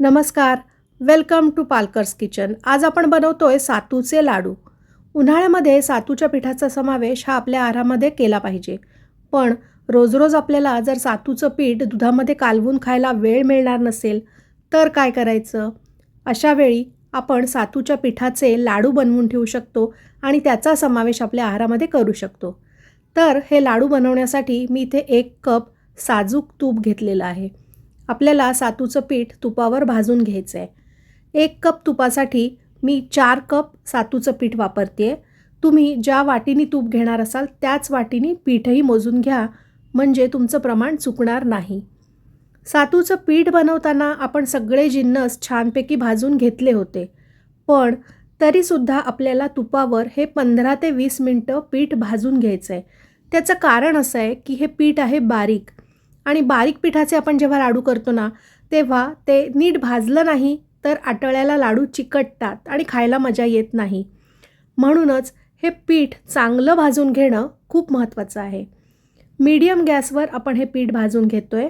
नमस्कार. Welcome to पालकर्स kitchen आज आपण बनवतोय सातूचे लाडू. उन्हाळ्यामध्ये सातूच्या पिठाचा समावेश हा आपल्या आहारामध्ये केला पाहिजे. पण रोज रोज आपल्याला जर सातूचं पीठ दुधामध्ये कालवून खायला वेळ मिळणार नसेल तर काय करायचं? अशा वेळी आपण सातूच्या पिठाचे लाडू बनवून ठेवू शकतो आणि त्याचा समावेश आपल्या आहारामध्ये करू शकतो. तर हे लाडू बनवण्यासाठी मी इथे एक कप साजूक तूप घेतलेलं आहे. आपल्याला सातूचं पीठ तुपावर भाजून घ्यायचं आहे एक कप तुपासाठी मी चार कप सातूचं पीठ वापरते तुम्ही ज्या वाटीनी तूप घेणार असाल त्याच वाटीनी पीठही मोजून घ्या. म्हणजे तुमचं प्रमाण चुकणार नाही. सातूचं पीठ बनवताना आपण सगळे जिन्नस छानपैकी भाजून घेतले होते. पण तरीसुद्धा आपल्याला तुपावर हे पंधरा ते वीस मिनटं पीठ भाजून घ्यायचं आहे त्याचं कारण असं आहे की हे पीठ आहे बारीक. आणि बारीक पिठाचे आपण जेव्हा लाडू करतो ना तेव्हा ते नीट भाजलं नाही तर आटळ्याला लाडू चिकटतात आणि खायला मजा येत नाही. म्हणूनच हे पीठ चांगलं भाजून घेणं खूप महत्त्वाचं आहे. मीडियम गॅसवर आपण हे पीठ भाजून घेतो आहे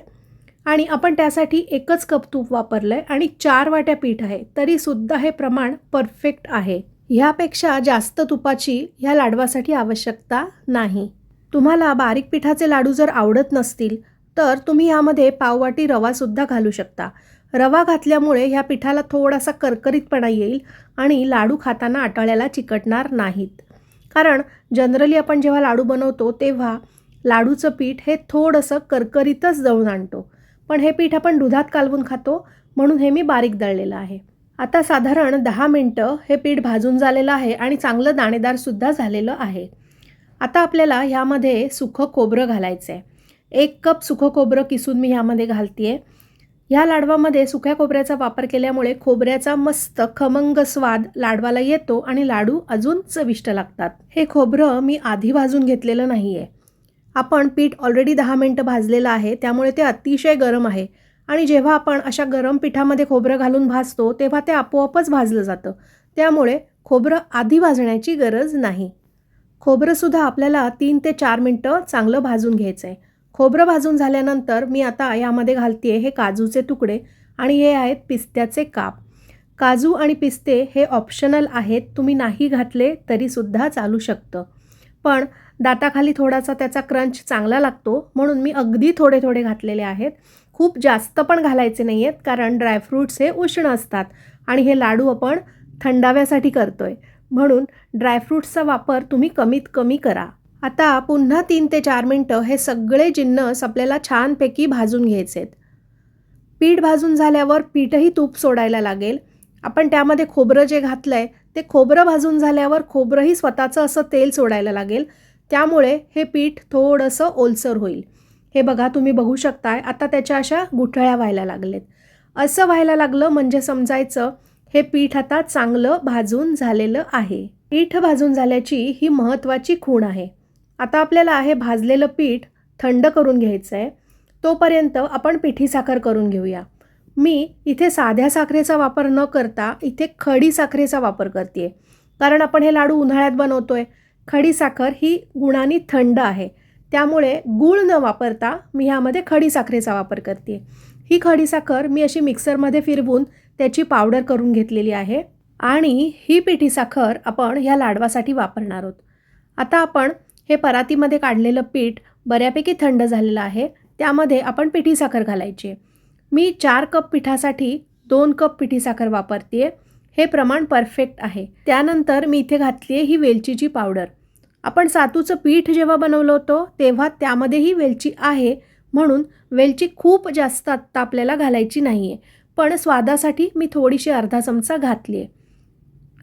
आणि आपण त्यासाठी एकच कप तूप वापरलं आहे आणि चार वाट्या पीठ आहे तरीसुद्धा हे प्रमाण परफेक्ट आहे. ह्यापेक्षा जास्त तुपाची ह्या लाडवासाठी आवश्यकता नाही. तुम्हाला बारीक पिठाचे लाडू जर आवडत नसतील तर तुम्ही ह्यामध्ये पाववाटी रवासुद्धा घालू शकता. रवा घातल्यामुळे ह्या पिठाला थोडासा करकरीतपणा येईल आणि लाडू खाताना आटाळ्याला चिकटणार नाहीत. कारण जनरली आपण जेव्हा लाडू बनवतो तेव्हा लाडूचं पीठ हे थोडंसं करकरीतच दळून आणतो. पण हे पीठ आपण दुधात कालवून खातो म्हणून हे मी बारीक दळलेलं आहे. आता साधारण दहा मिनटं हे पीठ भाजून झालेलं आहे आणि चांगलं दाणेदारसुद्धा झालेलं आहे. आता आपल्याला ह्यामध्ये सुखं खोबरं घालायचं आहे एक कप सुखं खोबरं किसून मी ह्यामध्ये घालते आहे ह्या लाडवामध्ये सुक्या खोबऱ्याचा वापर केल्यामुळे खोबऱ्याचा मस्त खमंग स्वाद लाडवाला येतो आणि लाडू अजून चविष्ट लागतात. हे खोबरं मी आधी भाजून घेतलेलं नाही आहे आपण पीठ ऑलरेडी दहा मिनटं भाजलेलं आहे त्यामुळे ते अतिशय गरम आहे. आणि जेव्हा आपण अशा गरम पिठामध्ये खोबरं घालून भाजतो तेव्हा ते आपोआपच भाजलं जातं. त्यामुळे खोबरं आधी भाजण्याची गरज नाही. खोबरंसुद्धा आपल्याला तीन ते चार मिनटं चांगलं भाजून घ्यायचं आहे खोबरं भाजून झाल्यानंतर मी आता यामध्ये घालते हे काजूचे तुकडे आणि हे आहेत पिस्त्याचे काप. काजू आणि पिस्ते हे ऑप्शनल आहेत तुम्ही नाही घातले तरीसुद्धा चालू शकतं. पण दाताखाली थोडासा त्याचा क्रंच चांगला लागतो म्हणून मी अगदी थोडे थोडे घातलेले आहेत. खूप जास्त पण घालायचे नाही आहेत कारण ड्रायफ्रूट्स हे उष्ण असतात आणि हे लाडू आपण थंडाव्यासाठी करतो आहे म्हणून ड्रायफ्रूट्सचा वापर तुम्ही कमीत कमी करा. आता पुन्हा तीन ते चार मिनटं हे सगळे जिन्नस आपल्याला छानपैकी भाजून घ्यायचे आहेत पीठ भाजून झाल्यावर पीठही तूप सोडायला लागेल. आपण त्यामध्ये खोबरं जे घातलं आहे ते खोबरं भाजून झाल्यावर खोबरंही स्वतःचं असं तेल सोडायला लागेल. त्यामुळे हे पीठ थोडंसं ओलसर होईल. हे बघा तुम्ही बघू शकताय आता त्याच्या अशा गुठळ्या व्हायला लागलेत. असं व्हायला लागलं म्हणजे समजायचं हे पीठ आता चांगलं भाजून झालेलं आहे. पीठ भाजून झाल्याची ही महत्त्वाची खूण आहे. आता आपल्याला आहे भाजलेलं पीठ थंड करून घ्यायचं आहे तोपर्यंत आपण पिठी साखर करून घेऊया. मी इथे साध्या साखरेचा वापर न करता इथे खडी साखरेचा वापर करते कारण आपण हे लाडू उन्हाळ्यात बनवतो आहे खडी साखर ही गुणाने थंड आहे. त्यामुळे गूळ न वापरता मी ह्यामध्ये खडी साखरेचा वापर करते ही खडी साखर मी अशी मिक्सरमध्ये फिरवून त्याची पावडर करून घेतलेली आहे. आणि ही पिठी साखर आपण ह्या लाडवासाठी वापरणार आहोत. आता आपण हे परातीमध्ये काढलेलं पीठ बऱ्यापैकी थंड झालेलं आहे. त्यामध्ये आपण पिठी साखर घालायची. मी चार कप पिठासाठी दोन कप पिठी साखर वापरते हे प्रमाण परफेक्ट आहे. त्यानंतर मी इथे घातली आहे ही वेलचीची पावडर. आपण सातूचं पीठ जेव्हा बनवलं होतं तेव्हा त्यामध्येही वेलची आहे. म्हणून वेलची खूप जास्त आत्ता आपल्याला घालायची नाही आहे पण स्वादासाठी मी थोडीशी अर्धा चमचा घातली आहे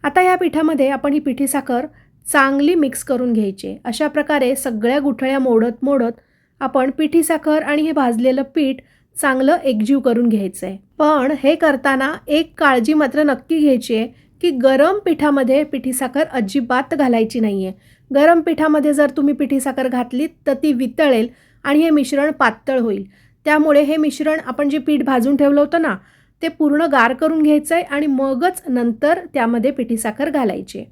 आता या पिठामध्ये आपण ही पिठी साखर चांगली मिक्स करून घ्यायची. अशा प्रकारे सगळ्या गुठळ्या मोडत मोडत आपण पिठी साखर आणि हे भाजलेलं पीठ चांगलं एकजीव करून घ्यायचं आहे पण हे करताना एक काळजी मात्र नक्की घ्यायची आहे की गरम पिठामध्ये पिठी साखर अजिबात घालायची नाही आहे गरम पिठामध्ये जर तुम्ही पिठी साखर घातलीत तर ती वितळेल आणि हे मिश्रण पातळ होईल. त्यामुळे हे मिश्रण आपण जे पीठ भाजून ठेवलं होतं ना ते पूर्ण गार करून घ्यायचं आहे आणि मगच नंतर त्यामध्ये पिठी साखर घालायची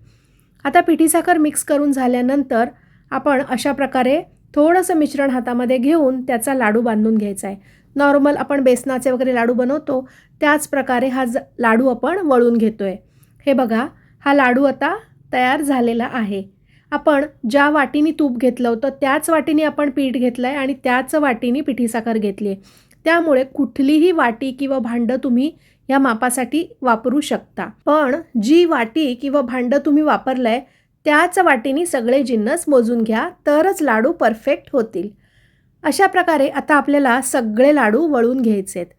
आता पिठी साखर मिक्स करून झाल्यानंतर आपण अशा प्रकारे थोडंसं मिश्रण हातामध्ये घेऊन त्याचा लाडू बांधून घ्यायचा आहे. नॉर्मल आपण बेसनाचे वगैरे लाडू बनवतो त्याच प्रकारे हा ज लाडू आपण वळून घेतो आहे हे बघा हा लाडू आता तयार झालेला आहे. आपण ज्या वाटीने तूप घेतलं होतं त्याच वाटीने आपण पीठ घेतलं आहे आणि त्याच वाटीने पिठी साखर घेतली आहे त्यामुळे कुठलीही वाटी किंवा भांडं तुम्ही या मापासाठी वापरू शकता. पण जी वाटी किंवा भांडं तुम्ही वापरलं आहे त्याच वाटीने सगळे जिन्नस मोजून घ्या तरच लाडू परफेक्ट होतील. अशा प्रकारे आता आपल्याला सगळे लाडू वळून घ्यायचे आहेत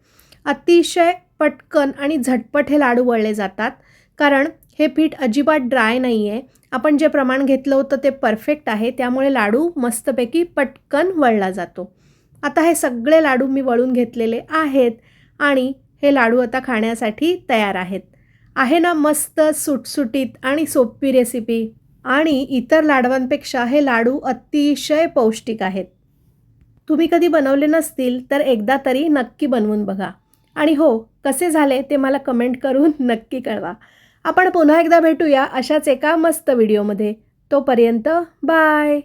अतिशय पटकन आणि झटपट हे लाडू वळले जातात कारण हे पीठ अजिबात ड्राय नाही आहे आपण जे प्रमाण घेतलं होतं ते परफेक्ट आहे त्यामुळे लाडू मस्तपैकी पटकन वळला जातो. आता हे सगळे लाडू मी वळून घेतलेले आहेत आणि हे लाडू आता खाण्यासाठी तयार आहेत. आहे ना मस्त सुटसुटीत आणि सोपी रेसिपी आणि इतर लाडवांपेक्षा हे लाडू अतिशय पौष्टिक आहेत. तुम्ही कधी बनवले नसतील तर एकदा तरी नक्की बनवून बघा. आणि हो कसे झाले ते मला कमेंट करून नक्की कळवा. आपण पुन्हा एकदा भेटूया अशाच एका मस्त व्हिडिओमध्ये तोपर्यंत बाय